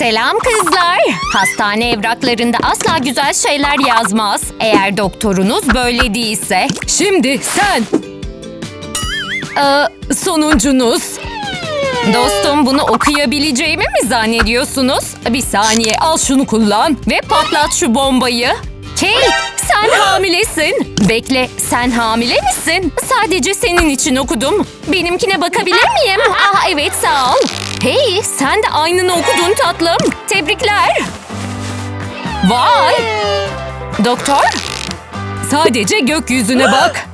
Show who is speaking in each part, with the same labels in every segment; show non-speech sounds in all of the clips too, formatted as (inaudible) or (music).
Speaker 1: Selam kızlar. Hastane evraklarında asla güzel şeyler yazmaz. Eğer doktorunuz böyle değilse.
Speaker 2: Şimdi sen. Ee, sonuncunuz.
Speaker 1: Dostum bunu okuyabileceğimi mi zannediyorsunuz?
Speaker 2: Bir saniye al şunu kullan.
Speaker 1: Ve patlat şu bombayı. Kate sen hamilesin. Bekle sen hamile misin? Sadece senin için okudum. Benimkine bakabilir miyim? Ah evet sağ ol. Hey sen de aynını okudun tatlım. Tebrikler. Vay. Doktor?
Speaker 2: Sadece gökyüzüne bak.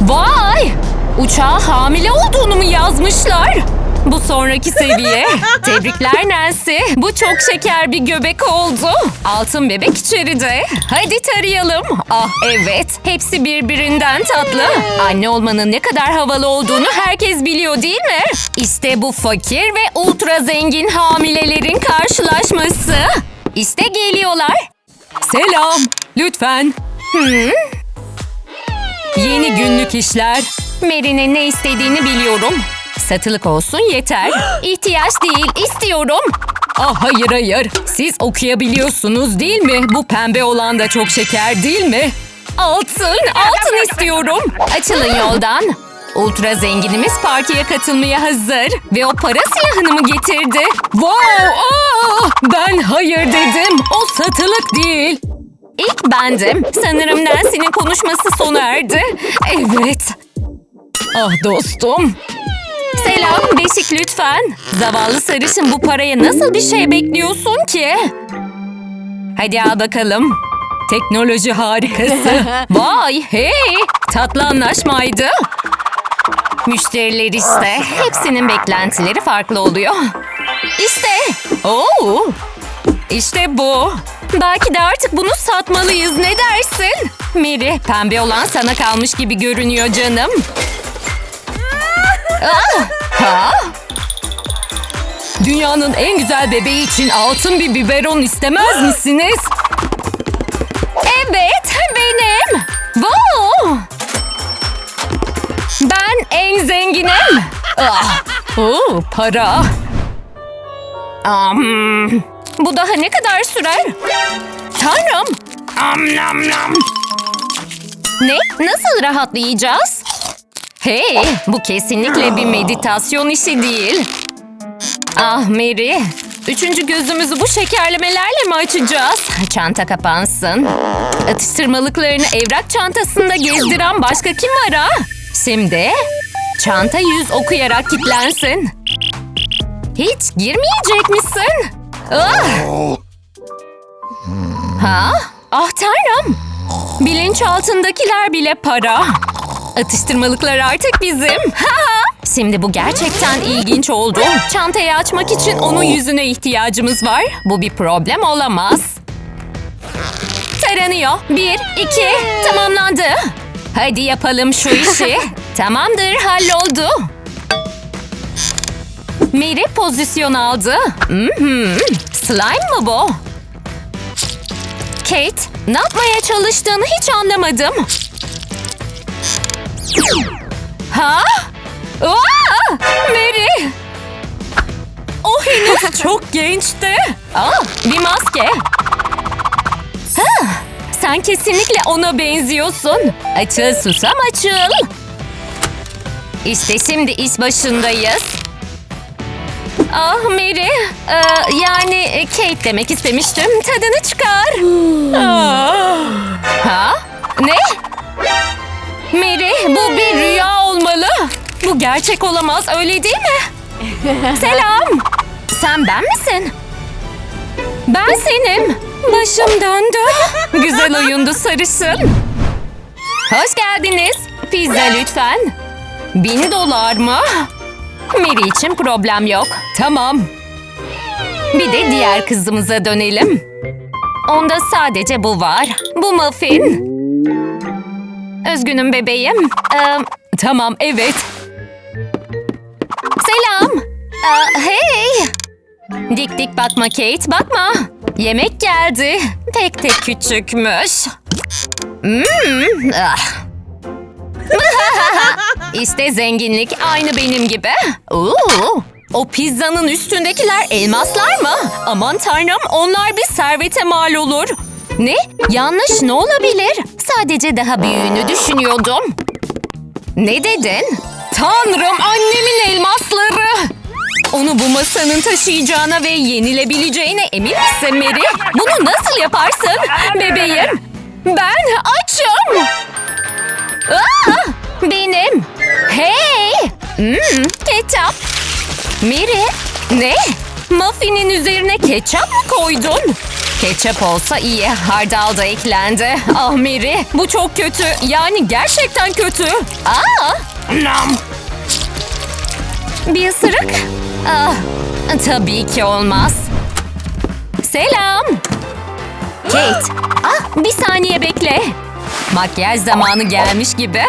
Speaker 1: Vay! Uçağa hamile olduğunu mu yazmışlar? Bu sonraki seviye. (laughs) Tebrikler Nancy. Bu çok şeker bir göbek oldu. Altın bebek içeride. Hadi tarayalım. Ah evet. Hepsi birbirinden tatlı. Anne olmanın ne kadar havalı olduğunu herkes biliyor değil mi? İşte bu fakir ve ultra zengin hamilelerin karşılaşması. İşte geliyorlar.
Speaker 2: Selam. Lütfen. Yeni günlük işler.
Speaker 1: Mary'nin ne istediğini biliyorum. Satılık olsun yeter. (gasps) İhtiyaç değil, istiyorum.
Speaker 2: Ah hayır hayır. Siz okuyabiliyorsunuz değil mi? Bu pembe olan da çok şeker değil mi?
Speaker 1: Altın, altın istiyorum. Açılın yoldan. Ultra zenginimiz partiye katılmaya hazır. Ve o para silahını mı getirdi?
Speaker 2: Wow! Aa! Ben hayır dedim. O satılık değil.
Speaker 1: İlk bendim. Sanırım Nancy'nin konuşması sona erdi. Evet.
Speaker 2: Ah dostum.
Speaker 1: Selam, beşik lütfen. Zavallı sarışın bu paraya nasıl bir şey bekliyorsun ki? Hadi al bakalım.
Speaker 2: Teknoloji harikası. (laughs)
Speaker 1: Vay hey tatlı anlaşmaydı. Müşteriler işte. Hepsinin beklentileri farklı oluyor. İşte. Oo. İşte bu. Belki de artık bunu satmalıyız. Ne dersin? Mary, pembe olan sana kalmış gibi görünüyor canım. (laughs) Ah, ha?
Speaker 2: Dünyanın en güzel bebeği için altın bir biberon istemez misiniz?
Speaker 1: Evet, benim. Wow. Ben en zenginim. (laughs) Ah,
Speaker 2: Oo, para.
Speaker 1: am. Bu daha ne kadar sürer? Tanrım. Am nam nam. Ne? Nasıl rahatlayacağız? Hey, bu kesinlikle bir meditasyon işi değil. Ah Mary, üçüncü gözümüzü bu şekerlemelerle mi açacağız? Çanta kapansın. Atıştırmalıklarını evrak çantasında gezdiren başka kim var ha? Şimdi çanta yüz okuyarak kilitlensin. Hiç girmeyecek misin? Ah! Ha? Ah tanrım! Bilinçaltındakiler bile para. Atıştırmalıklar artık bizim. (laughs) Şimdi bu gerçekten ilginç oldu. Çantayı açmak için onun yüzüne ihtiyacımız var. Bu bir problem olamaz. Taranıyor. Bir, iki, tamamlandı. Hadi yapalım şu işi. (laughs) Tamamdır, halloldu. Mary pozisyon aldı. Mhm. Slime mı bu? Kate, ne yapmaya çalıştığını hiç anlamadım. Ha? Aa! Mary! O henüz (laughs) çok gençti. Aa, bir maske. Ha, sen kesinlikle ona benziyorsun. Açıl susam açıl. İşte şimdi iş başındayız. Ah Mary, ee, yani Kate demek istemiştim. Tadını çıkar. Aa. Ha? Ne? Mary, bu bir rüya olmalı. Bu gerçek olamaz, öyle değil mi? (laughs) Selam. Sen ben misin? Ben senim. Başım döndü. Güzel oyundu sarışın. Hoş geldiniz. Pizza lütfen. Bin dolar mı? Mary için problem yok.
Speaker 2: Tamam.
Speaker 1: Bir de diğer kızımıza dönelim. Onda sadece bu var. Bu muffin. Üzgünüm bebeğim. Ee,
Speaker 2: Tamam evet.
Speaker 1: selam. Aa, hey. Dik dik bakma Kate, bakma. Yemek geldi. Pek de küçükmüş. Hmm, ah. (laughs) işte zenginlik aynı benim gibi. Oo, O pizzanın üstündekiler elmaslar mı? Aman tanrım onlar bir servete mal olur. Ne? Yanlış ne olabilir? Sadece daha büyüğünü düşünüyordum. Ne dedin? Tanrım annemin elmasları. Onu bu masanın taşıyacağına ve yenilebileceğine emin misin Mary? Bunu nasıl yaparsın? Bebeğim, ben açım. Aa, benim. Hey! Hmm, ketçap. Mary, ne? Muffinin üzerine ketçap mı koydun? Ketçap olsa iyi, hardal da eklendi. Ah Mary, bu çok kötü. Yani gerçekten kötü. Aa! Nam. Bir ısırık? Ah, tabii ki olmaz. Selam. Kate, ah bir saniye bekle. Makyaj zamanı gelmiş gibi.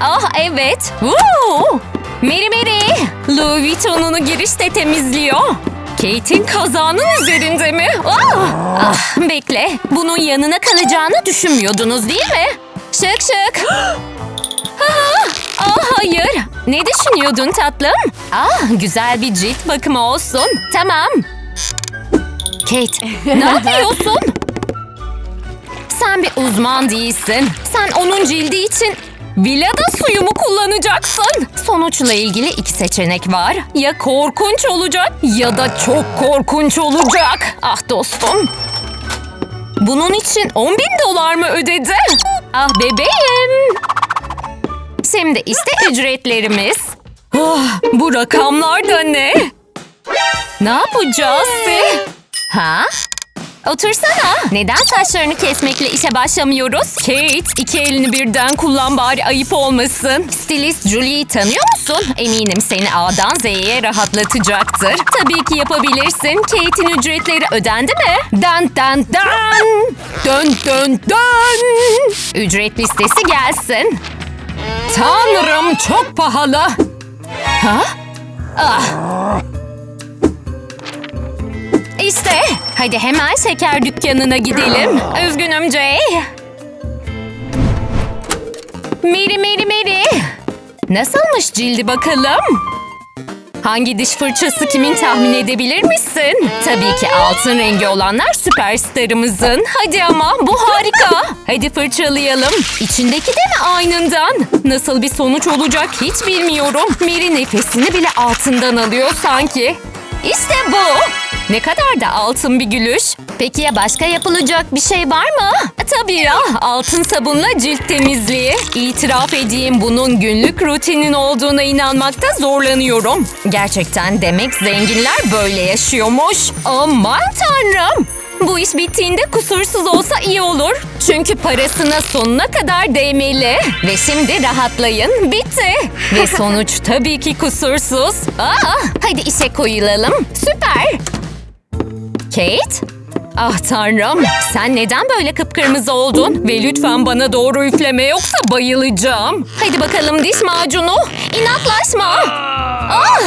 Speaker 1: Ah evet. Woo! Mary Mary. Louis Vuitton'unu girişte temizliyor. Kate'in kazağının üzerinde mi? Ah! ah bekle. Bunun yanına kalacağını düşünmüyordunuz değil mi? Şık şık. (gasps) Ah, ah hayır. Ne düşünüyordun tatlım? Ah güzel bir cilt bakımı olsun. Tamam. Kate (laughs) ne yapıyorsun? Sen bir uzman değilsin. Sen onun cildi için Vilada suyu mu kullanacaksın? Sonuçla ilgili iki seçenek var. Ya korkunç olacak ya da çok korkunç olacak. Ah dostum. Bunun için 10 bin dolar mı ödedi? Ah bebeğim. Şimdi işte ücretlerimiz. Ah, bu rakamlar da ne? Ne yapacağız? Ha? Otursana. Neden saçlarını kesmekle işe başlamıyoruz? Kate, iki elini birden kullan bari ayıp olmasın. Stilist Julie'yi tanıyor musun? Eminim seni A'dan Z'ye rahatlatacaktır. Tabii ki yapabilirsin. Kate'in ücretleri ödendi mi? Dan dan dan. Dön dön dön. Ücret listesi gelsin. Tanrım çok pahalı. Ha? Ah. İşte hadi hemen şeker dükkanına gidelim. Üzgünüm Jay. Mary Mary Mary. Nasılmış cildi bakalım? Hangi diş fırçası kimin tahmin edebilir misin? Tabii ki altın rengi olanlar süperstarımızın. Hadi ama bu harika. Hadi fırçalayalım. İçindeki de mi aynından? Nasıl bir sonuç olacak hiç bilmiyorum. Mary nefesini bile altından alıyor sanki. İşte bu. Ne kadar da altın bir gülüş. Peki ya başka yapılacak bir şey var mı? Tabii ya. Altın sabunla cilt temizliği. İtiraf edeyim bunun günlük rutinin olduğuna inanmakta zorlanıyorum. Gerçekten demek zenginler böyle yaşıyormuş. Aman tanrım. Bu iş bittiğinde kusursuz olsa iyi olur. Çünkü parasına sonuna kadar değmeli. Ve şimdi rahatlayın. Bitti. Ve sonuç tabii ki kusursuz. Aa, hadi işe koyulalım. Süper. Kate? Ah tanrım, sen neden böyle kıpkırmızı oldun? Ve lütfen bana doğru üfleme yoksa bayılacağım. Hadi bakalım diş macunu. İnatlaşma. Ah,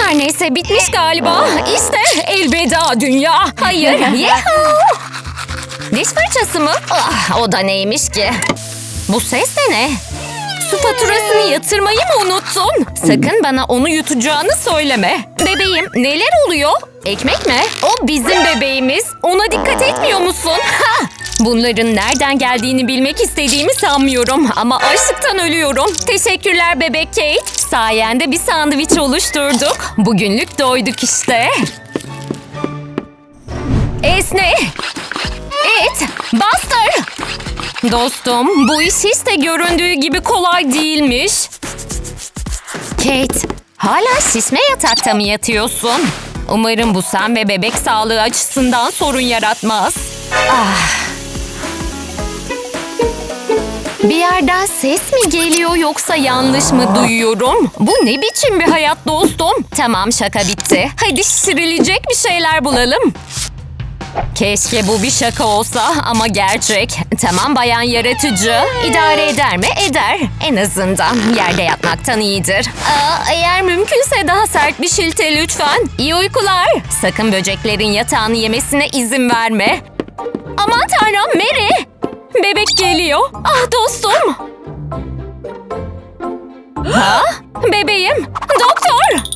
Speaker 1: her neyse bitmiş galiba. İşte elveda dünya. Hayır, (laughs) yahoo. Diş fırçası mı? Ah, o da neymiş ki? Bu ses de ne? Su faturasını yatırmayı mı unuttun? Sakın bana onu yutacağını söyleme. Bebeğim neler oluyor? Ekmek mi? O bizim bebeğimiz. Ona dikkat etmiyor musun? (laughs) Ha! Bunların nereden geldiğini bilmek istediğimi sanmıyorum ama açlıktan ölüyorum. Teşekkürler bebek Kate. Sayende bir sandviç oluşturduk. Bugünlük doyduk işte. Esne. Et. Bastır. Dostum, bu iş hiç de göründüğü gibi kolay değilmiş. Kate, hala şişme yatakta mı yatıyorsun? Umarım bu sen ve bebek sağlığı açısından sorun yaratmaz. Ah. Bir yerden ses mi geliyor yoksa yanlış mı duyuyorum? Bu ne biçim bir hayat dostum? Tamam şaka bitti. Hadi şişirilecek bir şeyler bulalım. Keşke bu bir şaka olsa ama gerçek. Tamam bayan yaratıcı. İdare eder mi? Eder. En azından yerde yatmaktan iyidir. Aa, eğer mümkünse daha sert bir şilte lütfen. İyi uykular. Sakın böceklerin yatağını yemesine izin verme. Aman tanrım Mary. Bebek geliyor. Ah dostum. Ha? Bebeğim. Doktor.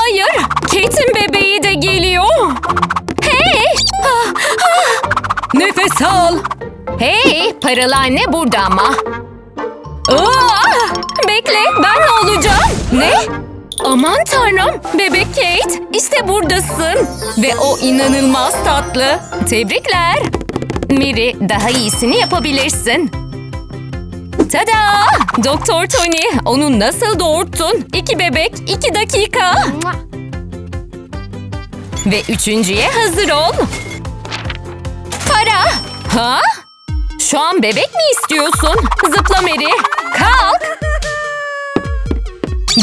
Speaker 1: Hayır. Kate'in bebeği de geliyor. Hey! Ah,
Speaker 2: Nefes al.
Speaker 1: Hey! Paralı anne burada ama. Aa! Bekle ben ne olacağım? Ne? Aman tanrım bebek Kate işte buradasın. Ve o inanılmaz tatlı. Tebrikler. Mary daha iyisini yapabilirsin. Tada! Doktor Tony onu nasıl doğurttun? İki bebek iki dakika. Ve üçüncüye hazır ol. Para. Ha? Şu an bebek mi istiyorsun? Zıpla Mary. Kalk.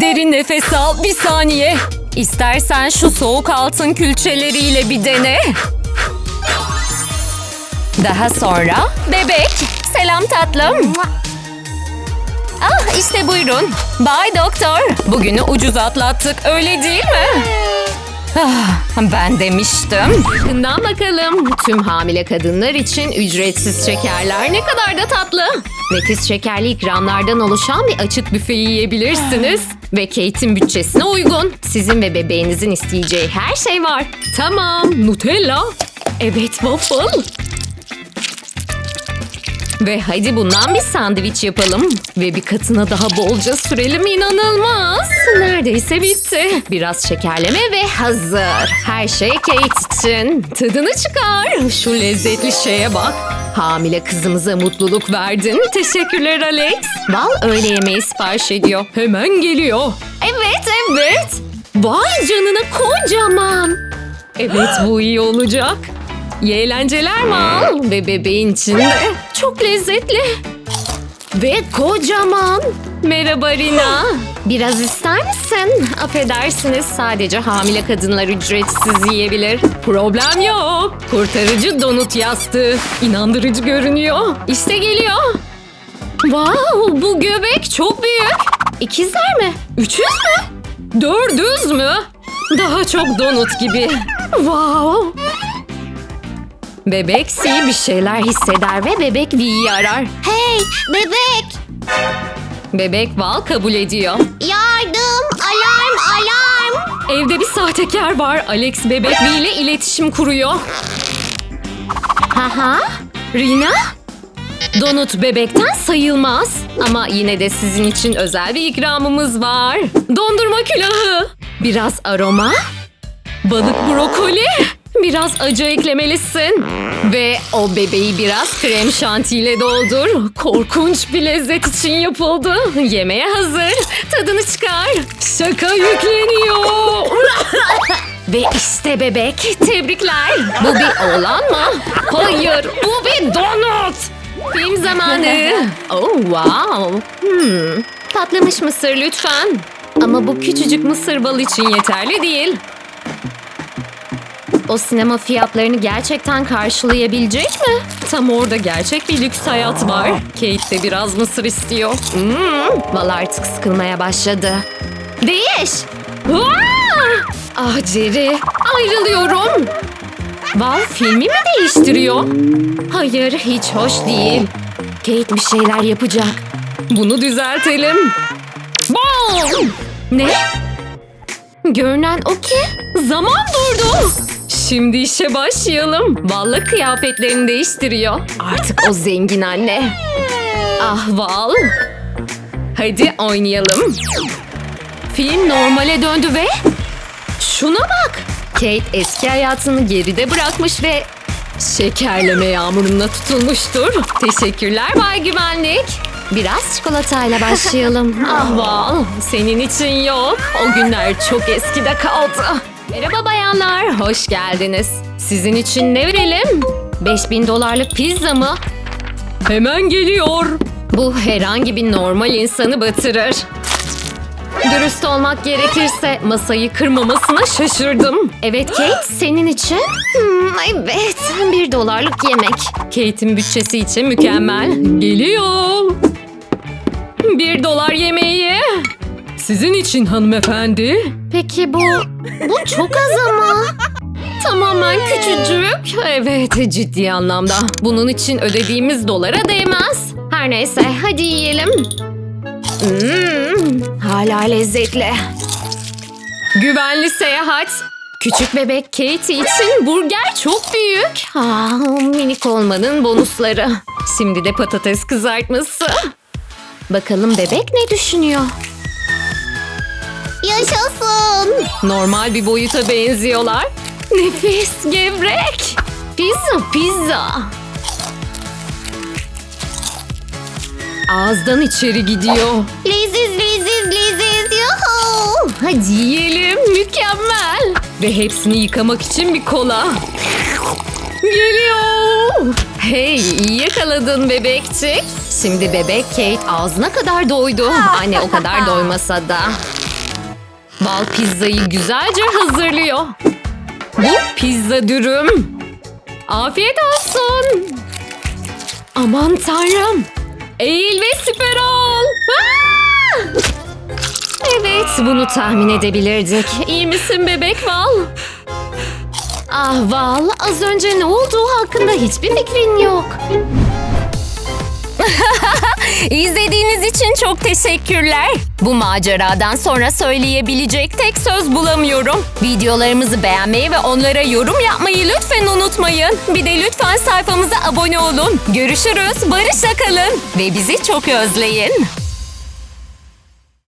Speaker 2: Derin nefes al. Bir saniye.
Speaker 1: İstersen şu soğuk altın külçeleriyle bir dene. Daha sonra bebek. Selam tatlım. Ah işte buyurun. Bay doktor. Bugünü ucuz atlattık öyle değil mi? Ah, ben demiştim. Yakından bakalım. Tüm hamile kadınlar için ücretsiz şekerler ne kadar da tatlı. Nefis şekerli ikramlardan oluşan bir açık büfeyi yiyebilirsiniz. Ve Kate'in bütçesine uygun. Sizin ve bebeğinizin isteyeceği her şey var. Tamam, Nutella. Evet, waffle. Ve hadi bundan bir sandviç yapalım. Ve bir katına daha bolca sürelim inanılmaz. Neredeyse bitti. Biraz şekerleme ve hazır. Her şey Kate için. Tadını çıkar. Şu lezzetli şeye bak. Hamile kızımıza mutluluk verdin. Teşekkürler Alex. Val öğle yemeği sipariş ediyor.
Speaker 2: Hemen geliyor.
Speaker 1: Evet evet. Vay canına kocaman. Evet bu iyi olacak. İyi eğlenceler mal. Ve bebeğin içinde. Çok lezzetli. Ve kocaman. Merhaba Rina. Biraz ister misin? Affedersiniz sadece hamile kadınlar ücretsiz yiyebilir.
Speaker 2: Problem yok. Kurtarıcı donut yastığı. İnandırıcı görünüyor.
Speaker 1: İşte geliyor. Wow bu göbek çok büyük. İkizler mi? Üçüz mü?
Speaker 2: Dördüz mü? Daha çok donut gibi.
Speaker 1: Wow. Bebek C bir şeyler hisseder ve bebek V'yi arar.
Speaker 3: Hey bebek!
Speaker 1: Bebek Val kabul ediyor.
Speaker 3: Yardım! Alarm! Alarm!
Speaker 1: Evde bir sahtekar var. Alex bebek V ile iletişim kuruyor. Haha. Rina? Donut bebekten sayılmaz. Ama yine de sizin için özel bir ikramımız var. Dondurma külahı. Biraz aroma. Balık brokoli. Biraz acı eklemelisin. Ve o bebeği biraz krem şantiyle doldur. Korkunç bir lezzet için yapıldı. Yemeğe hazır. Tadını çıkar.
Speaker 2: Şaka yükleniyor.
Speaker 1: Ve işte bebek. Tebrikler. Bu bir oğlan mı? Hayır, bu bir donut. Film zamanı. (laughs) Oh wow. Hmm. Patlamış mısır lütfen. Ama bu küçücük mısır balı için yeterli değil. O sinema fiyatlarını gerçekten karşılayabilecek mi? Tam orada gerçek bir lüks hayat var. Kate de biraz mısır istiyor. Hmm. Val artık sıkılmaya başladı. Değiş. Aa! Ah Jerry, ayrılıyorum. Val filmi mi değiştiriyor? Hayır, hiç hoş değil. Kate bir şeyler yapacak. Bunu düzeltelim. Bom! Ne? Görünen o ki zaman durdu. Şimdi işe başlayalım. Valla kıyafetlerini değiştiriyor. Artık o zengin anne. Ah Val. Hadi oynayalım. Film normale döndü ve... Şuna bak. Kate eski hayatını geride bırakmış ve şekerleme yağmuruna tutulmuştur. Teşekkürler Bay Güvenlik. Biraz çikolatayla başlayalım. (laughs) ah Val, senin için yok. O günler çok eskide kaldı. Merhaba bayanlar, hoş geldiniz. Sizin için ne verelim? 5000 dolarlık pizza mı?
Speaker 2: Hemen geliyor.
Speaker 1: Bu herhangi bir normal insanı batırır. Dürüst olmak gerekirse masayı kırmamasına şaşırdım. Evet Kate, senin için? Hmm, evet, bir dolarlık yemek. Kate'in bütçesi için mükemmel.
Speaker 2: Geliyor.
Speaker 1: Bir dolar yemeği.
Speaker 2: Sizin için hanımefendi.
Speaker 1: Peki bu, bu çok az ama. Tamamen küçücük. Evet, ciddi anlamda. Bunun için ödediğimiz dolara değmez. Her neyse, hadi yiyelim. Hmm, hala lezzetli. Güvenli seyahat. Küçük bebek Katie için burger çok büyük. Ah, minik olmanın bonusları. Şimdi de patates kızartması. Bakalım bebek ne düşünüyor?
Speaker 3: Yaşasın.
Speaker 1: Normal bir boyuta benziyorlar. Nefis, gevrek. Pizza, pizza. Ağızdan içeri gidiyor.
Speaker 3: Leziz leziz leziz. Yuhu.
Speaker 1: Hadi yiyelim, mükemmel. Ve hepsini yıkamak için bir kola. Geliyor. Hey, iyi yakaladın bebekçik. Şimdi bebek Kate ağzına kadar doydu. (laughs) Anne o kadar doymasa da. Bal pizzayı güzelce hazırlıyor. Bu pizza dürüm. Afiyet olsun. Aman tanrım. Eğil ve siper ol. Evet, bunu tahmin edebilirdik. İyi misin bebek Val? Ah Val, az önce ne olduğu hakkında hiçbir fikrin yok. (laughs) İzlediğiniz için çok teşekkürler. Bu maceradan sonra söyleyebilecek tek söz bulamıyorum. Videolarımızı beğenmeyi ve onlara yorum yapmayı lütfen unutmayın. Bir de lütfen sayfamıza abone olun. Görüşürüz, barışla kalın ve bizi çok özleyin.